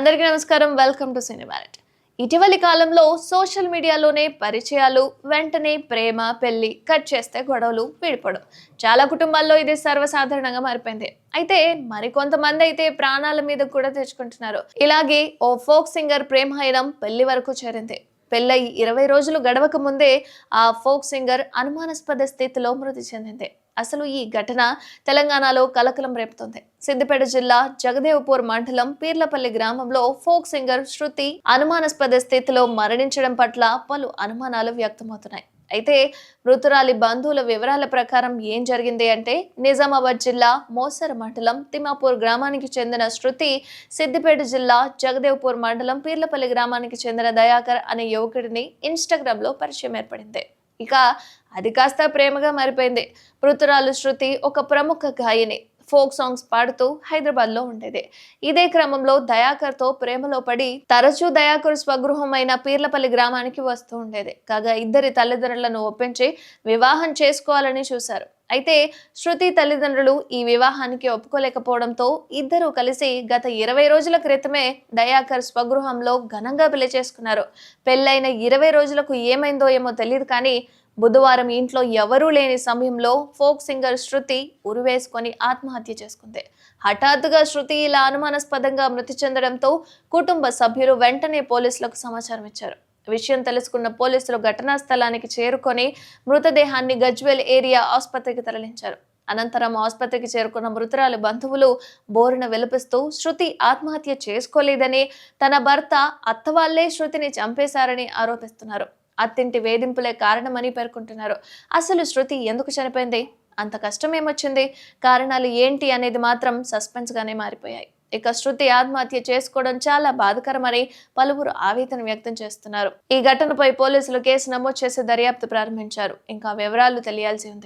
అందరికీ నమస్కారం. Welcome to సినిమారెట్ ఇటీవలి కాలంలో సోషల్ మీడియాలోనే పరిచయాలు వెంటనే ప్రేమ పెళ్ళి కట్ చేస్తే గొడవలు విడిపడం చాలా కుటుంబాల్లో ఇది సర్వసాధారణంగా మారిపోయింది. అయితే మరికొంతమంది అయితే ప్రాణాల మీద కూడా తెచ్చుకుంటున్నారు. ఇలాగే ఓ ఫోక్ సింగర్ ప్రేమాయణం పెళ్ళి వరకు చేరింది. పెళ్ళై ఇరవై రోజులు గడవక ముందే ఆ ఫోక్ సింగర్ అనుమానాస్పద స్థితిలో మృతి చెందింది. అసలు ఈ ఘటన తెలంగాణలో కలకలం రేపుతోంది. సిద్దిపేట జిల్లా జగదేవ్పూర్ మండలం పీర్లపల్లి గ్రామంలో ఫోక్ సింగర్ శృతి అనుమానాస్పద స్థితిలో మరణించడం పట్ల పలు అనుమానాలు వ్యక్తమవుతున్నాయి. అయితే మృతురాలి బంధువుల వివరాల ప్రకారం ఏం జరిగింది అంటే నిజామాబాద్ జిల్లా మోసర మండలం తిమ్మాపూర్ గ్రామానికి చెందిన శృతి సిద్దిపేట జిల్లా జగదేవ్పూర్ మండలం పీర్లపల్లి గ్రామానికి చెందిన దయాకర్ అనే యువకుడిని ఇన్స్టాగ్రామ్లో పరిచయం ఏర్పడింది. ఇక అది కాస్త ప్రేమగా మారిపోయింది. మృతురాలు శృతి ఒక ప్రముఖ గాయని. ఫోక్ సాంగ్స్ పాడుతూ హైదరాబాద్లో ఉండేది. ఇదే క్రమంలో దయాకర్తో ప్రేమలో పడి తరచూ దయాకర్ స్వగృహం అయిన పీర్లపల్లి గ్రామానికి వస్తూ ఉండేది. కాగా ఇద్దరి తల్లిదండ్రులను ఒప్పించి వివాహం చేసుకోవాలని చూశారు. అయితే శృతి తల్లిదండ్రులు ఈ వివాహానికి ఒప్పుకోలేకపోవడంతో ఇద్దరూ కలిసి గత ఇరవై రోజుల క్రితమే దయాకర్ స్వగృహంలో ఘనంగా పెళ్ళి చేసుకున్నారు. పెళ్ళైన ఇరవై రోజులకు ఏమైందో ఏమో తెలియదు కానీ బుధవారం ఇంట్లో ఎవరూ లేని సమయంలో ఫోక్ సింగర్ శృతి ఉరివేసుకొని ఆత్మహత్య చేసుకుంది. హఠాత్తుగా శృతి ఇలా అనుమానాస్పదంగా మృతి చెందడంతో కుటుంబ సభ్యులు వెంటనే పోలీసులకు సమాచారం ఇచ్చారు. విషయం తెలుసుకున్న పోలీసులు ఘటనా స్థలానికి చేరుకొని మృతదేహాన్ని గజ్వెల్ ఏరియా ఆసుపత్రికి తరలించారు. అనంతరం ఆసుపత్రికి చేరుకున్న మృతురాలు బంధువులు బోరున విలపిస్తూ శృతి ఆత్మహత్య చేసుకోలేదని తన భర్త అత్తవాళ్ళే శృతిని చంపేశారని ఆరోపిస్తున్నారు. అత్తింటి వేధింపులే కారణమని పేర్కొంటున్నారు. అసలు శృతి ఎందుకు చనిపోయింది? అంత కష్టం ఏమొచ్చింది? కారణాలు ఏంటి అనేది మాత్రం సస్పెన్స్గానే మారిపోయాయి. ఇక శృతి ఆత్మహత్య చేసుకోవడం చాలా బాధకరమని పలువురు ఆవేదన వ్యక్తం చేస్తున్నారు. ఈ ఘటనపై పోలీసులు కేసు నమోదు చేసి దర్యాప్తు ప్రారంభించారు. ఇంకా వివరాలు తెలియాల్సి ఉంది.